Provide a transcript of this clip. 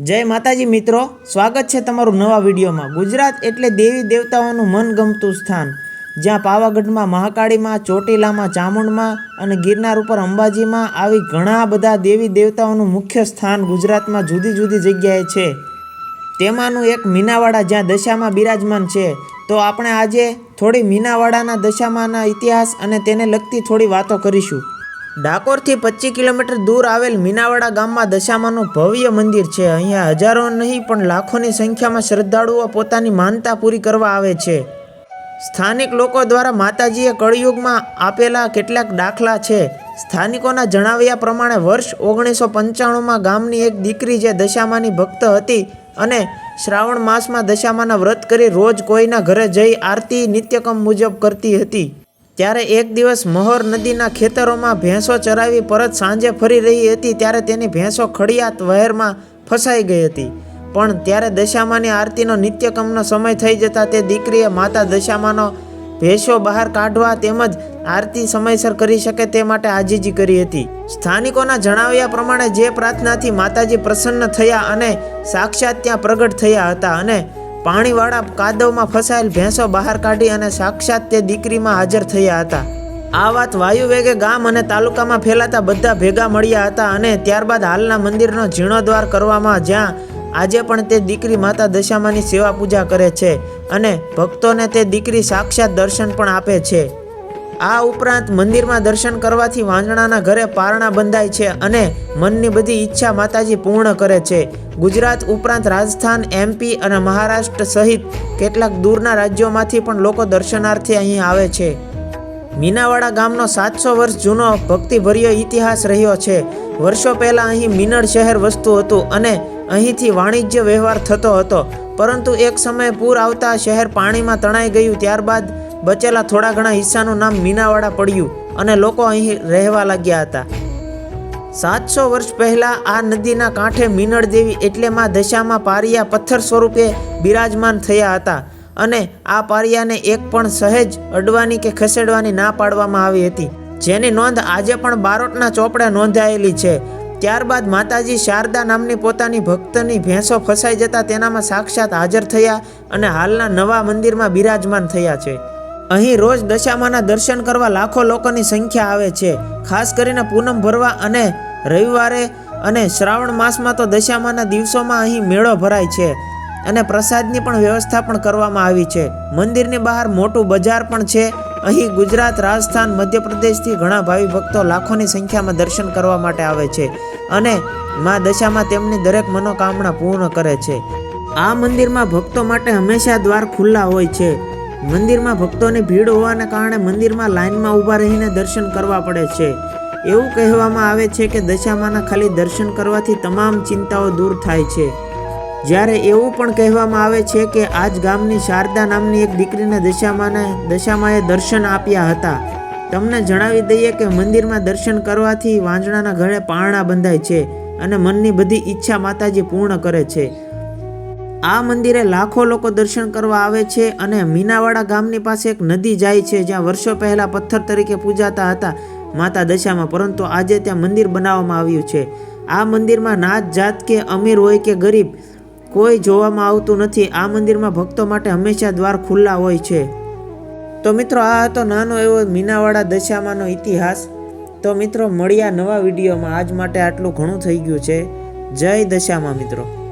જય માતાજી મિત્રો, સ્વાગત છે તમારું નવા વિડીયોમાં. ગુજરાત એટલે દેવી દેવતાઓનું મનગમતું સ્થાન. જ્યાં પાવાગઢમાં, મહાકાળીમાં, ચોટીલામાં, ચામુંડમાં અને ગિરનાર ઉપર અંબાજીમાં આવી ઘણા બધા દેવી દેવતાઓનું મુખ્ય સ્થાન ગુજરાતમાં જુદી જુદી જગ્યાએ છે. તેમાંનું એક મીનાવાડા, જ્યાં દશામાં બિરાજમાન છે. તો આપણે આજે થોડી મીનાવાડાના દશામાંના ઇતિહાસ અને તેને લગતી થોડી વાતો કરીશું. ડાકોરથી પચીસ કિલોમીટર દૂર આવેલ મીનાવાડા ગામમાં દશામાનું ભવ્ય મંદિર છે. અહીંયા હજારો નહીં, પણ લાખોની સંખ્યામાં શ્રદ્ધાળુઓ પોતાની માનતા પૂરી કરવા આવે છે. સ્થાનિક લોકો દ્વારા માતાજીએ કળિયુગમાં આપેલા કેટલાક દાખલા છે. સ્થાનિકોના જણાવ્યા પ્રમાણે વર્ષ ઓગણીસો પંચાણુંમાં ગામની એક દીકરી જે દશામાની ભક્ત હતી અને શ્રાવણ માસમાં દશામાના વ્રત કરી રોજ કોઈના ઘરે જઈ આરતી નિત્યક્રમ મુજબ કરતી હતી. ત્યારે એક દિવસ મહોર નદીના ખેતરોમાં ભેંસો ચરાવી પરત સાંજે ફરી રહી હતી ત્યારે તેની ભેંસો ખડિયાત વહેરમાં ફસાઈ ગઈ હતી. પણ ત્યારે દશામાની આરતીનો નિત્યકમનો સમય થઈ જતાં તે દીકરીએ માતા દશામાનો ભેંસો બહાર કાઢવા તેમજ આરતી સમયસર કરી શકે તે માટે આજીજી કરી હતી. સ્થાનિકોના જણાવ્યા પ્રમાણે જે પ્રાર્થનાથી માતાજી પ્રસન્ન થયા અને સાક્ષાત ત્યાં પ્રગટ થયા હતા અને પાણીવાળા કાદવમાં ફસાયેલ ભેંસો બહાર કાઢી અને સાક્ષાત તે દીકરીમાં હાજર થયા હતા. આ વાત વાયુ વેગે ગામ અને તાલુકામાં ફેલાતા બધા ભેગા મળ્યા હતા અને ત્યારબાદ હાલના મંદિરનો જીર્ણોદ્વાર કરવામાં જ્યાં આજે પણ તે દીકરી માતા દશામાની સેવા પૂજા કરે છે અને ભક્તોને તે દીકરી સાક્ષાત દર્શન પણ આપે છે. આ ઉપરાંત મંદિરમાં દર્શન કરવાથી વાંજણાના ઘરે પારણા બંધાય છે અને મનની બધી ઈચ્છા માતાજી પૂર્ણ કરે છે. ગુજરાત ઉપરાંત રાજસ્થાન એમપી અને મહારાષ્ટ્ર સહિત કેટલાક દૂરના રાજ્યોમાંથી પણ લોકો દર્શનાર્થે અહીં આવે છે. મીનાવાડા ગામનો સાતસો વર્ષ જૂનો ભક્તિભર્યો ઇતિહાસ રહ્યો છે. વર્ષો પહેલાં અહીં મીનળ શહેર વસ્તુ હતું અને અહીંથી વાણિજ્ય વ્યવહાર થતો હતો. પરંતુ એક સમયે પૂર આવતા શહેર પાણીમાં તણાઈ ગયું, ત્યારબાદ બચેલા થોડા ઘણા હિસ્સાનું નામ મીનાવાડા પડ્યું અને લોકો અહીં રહેવા લાગ્યા હતા. સાતસો વર્ષ પહેલાં આ નદીના કાંઠે મીનળ દેવી એટલે માં દશામાં પારિયા પથ્થર સ્વરૂપે બિરાજમાન થયા હતા અને આ પારિયાને એક પણ સહેજ અડવાની કે ખસેડવાની ના પાડવામાં આવી હતી. જેની નોંધ આજે પણ બારોટના ચોપડે નોંધાયેલી છે. ત્યારબાદ માતાજી શારદા નામની પોતાની ભક્તની ભેંસો ફસાઈ જતા તેનામાં સાક્ષાત હાજર થયા અને હાલના નવા મંદિરમાં બિરાજમાન થયા છે. અહીં રોજ દશામાના દર્શન કરવા લાખો લોકોની સંખ્યા આવે છે. ખાસ કરીને પૂનમ ભરવા અને રવિવારે અને શ્રાવણ માસમાં તો દશામાના દિવસોમાં અહીં મેળો ભરાય છે અને પ્રસાદની પણ વ્યવસ્થા પણ કરવામાં આવી છે. મંદિરની બહાર મોટું બજાર પણ છે. અહીં ગુજરાત, રાજસ્થાન, મધ્યપ્રદેશથી ઘણા ભાવિ ભક્તો લાખોની સંખ્યામાં દર્શન કરવા માટે આવે છે અને મા દશામાં તેમની દરેક મનોકામના પૂર્ણ કરે છે. આ મંદિરમાં ભક્તો માટે હંમેશા દ્વાર ખુલ્લા હોય છે. મંદિરમાં ભક્તોની ભીડ હોવાને કારણે મંદિરમાં લાઇનમાં ઊભા રહીને દર્શન કરવા પડે છે. એવું કહેવામાં આવે છે કે દશામાના ખાલી દર્શન કરવાથી તમામ ચિંતાઓ દૂર થાય છે. જ્યારે એવું પણ કહેવામાં આવે છે કે આજ ગામની શારદા નામની એક દીકરીને દશામાને, દશામાએ દર્શન આપ્યા હતા. તમને જણાવી દઈએ કે મંદિરમાં દર્શન કરવાથી વાંજણાના ઘરે પારણા બંધાય છે અને મનની બધી ઈચ્છા માતાજી પૂર્ણ કરે છે. આ મંદિરે લાખો લોકો દર્શન કરવા આવે છે અને મીનાવાડા ગામની પાસે એક નદી જાય છે જ્યાં વર્ષો પહેલાં પથ્થર તરીકે પૂજાતા હતા માતા દશામાં, પરંતુ આજે ત્યાં મંદિર બનાવવામાં આવ્યું છે. આ મંદિરમાં નાત જાત કે અમીર હોય કે ગરીબ, કોઈ જોવામાં આવતું નથી. આ મંદિરમાં ભક્તો માટે હંમેશા દ્વાર ખુલ્લા હોય છે. તો મિત્રો, આ હતો નાનો એવો મીનાવાડા દશામાનો ઇતિહાસ. તો મિત્રો મળ્યા નવા વિડીયોમાં. આજ માટે આટલું ઘણું થઈ ગયું છે. જય દશામાં મિત્રો.